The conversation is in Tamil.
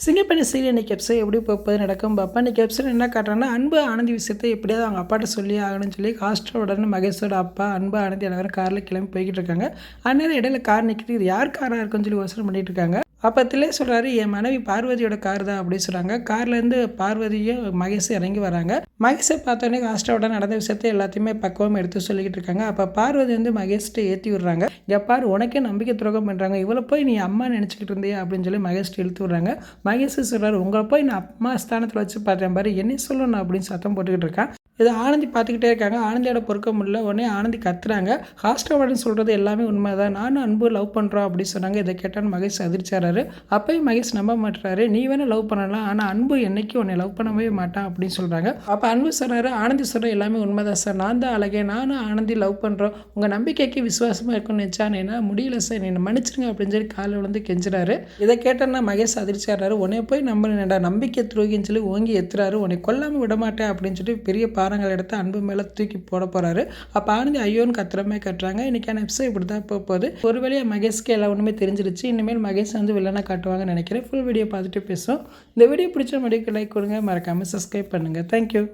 சிங்கப்பண்ணி சீரியல் இன்னைக்கு எபிசோட் எப்படி போகுது நடக்கும் பாப்பா? இன்னைக்கு எபிசோட் என்ன காட்டுறாங்கன்னா அன்பு ஆனந்தி விஷயத்தை எப்படியாவது அவங்க அப்பாட்ட சொல்லி ஆகணும்னு சொல்லி ஹாஸ்டல் உடனே மகேஷோட அப்பா அன்பு ஆனந்தி எல்லாரும் காரில் கிளம்பி போய்கிட்டு இருக்காங்க. அந்நேரம் இடையில கார் நிற்கிது இது யார் காராக இருக்குன்னு சொல்லி யோசனை பண்ணிகிட்டு இருக்காங்க. அப்பத்திலே சொல்கிறாரு என் மனைவி பார்வதியோட கார் தான் அப்படின்னு சொல்கிறாங்க கார்லேருந்து பார்வதியும் மகேஷும் இறங்கி வராங்க. மகேஷை பார்த்தோன்னே ஹாஸ்டலோட நடந்த விஷயத்தை எல்லாத்தையுமே பக்குவம் எடுத்து சொல்லிக்கிட்டு இருக்காங்க. அப்போ பார்வதி வந்து மகேஷ்கிட்ட ஏற்றி விடுறாங்க. எப்பார் உனக்கே நம்பிக்கை துரோகம் பண்ணுறாங்க இவ்வளோ போய் நீ அம்மா நினச்சிக்கிட்டு இருந்தியா? அப்படின்னு சொல்லி மகேஷ்ட்டு இழுத்து விடுறாங்க. மகேஷ் சொல்கிறாரு உங்களை போய் நான் அம்மா ஸ்தானத்தில் வச்சு பார்த்தேன் பாரு என்ன சொல்லணும் அப்படின்னு சத்தம் போட்டுக்கிட்டு இருக்கான். இதை ஆனந்தி பார்த்துக்கிட்டே இருக்காங்க. ஆனந்தியோட பொறுக்க முடியல. உடனே ஆனந்தி கத்துறாங்க. ஹாஸ்டல் சொல்கிறது எல்லாமே உண்மை தான் நானும் அன்பு லவ் பண்ணுறோம் அப்படின்னு சொன்னாங்க. இதை கேட்டான்னு மகேஷ் அதிர்ச்சாராரு அப்பயும் மகேஷ் நம்ப மாட்டுறாரு நீ வேணால் லவ் பண்ணலாம். ஆனால் அன்பு என்னைக்கு உன்னை லவ் பண்ணவே மாட்டான் அப்படின்னு சொல்கிறாங்க அப்போ அன்பு சொல்கிறாரு ஆனந்தி சொல்கிற எல்லாமே உண்மைதான் சார். நான் தான் அழகே. நானும் ஆனந்தி லவ் பண்ணுறோம் உங்கள் நம்பிக்கைக்கு விசுவாசமாக இருக்கும்னு நினச்சா என்ன முடியல சார். என்னை மன்னிச்சிருங்க அப்படின்னு சொல்லி காலை விழுந்து கெஞ்சுறாரு. இதை கேட்டேன்னா மகேஷ் அதிர்ச்சியாடுறாரு உன்னை போய் நம்பினேன்டா நம்பிக்கை துரோகின்னு சொல்லி ஓங்கி எத்துறாரு உன்னை கொல்லாமல் விட மாட்டேன் அப்படின்னு சொல்லி பெரிய பாரங்கள் எடுத்து அன்பு மேலே தூக்கி போட போகிறாரு அப்போ ஆனந்தி ஐயோன்னு கத்துறமே கட்டுறாங்க. இன்றைக்கான எபிசோட் இப்படி தான் போக போகுது. ஒரு வழியாக மகேஷ்க்கு எல்லா ஒன்றுமே தெரிஞ்சிருச்சு. இனிமேல் மகேஷ் வந்து வில்லனாக காட்டுவாங்கன்னு நினைக்கிறேன். ஃபுல் வீடியோ பார்த்துட்டு பேசுவோம். இந்த வீடியோ பிடிச்ச முடிவுக்கு லைக் கொடுங்க. மறக்காமல் சப்ஸ்கிரைப் பண்ணுங்கள் தேங்க்யூ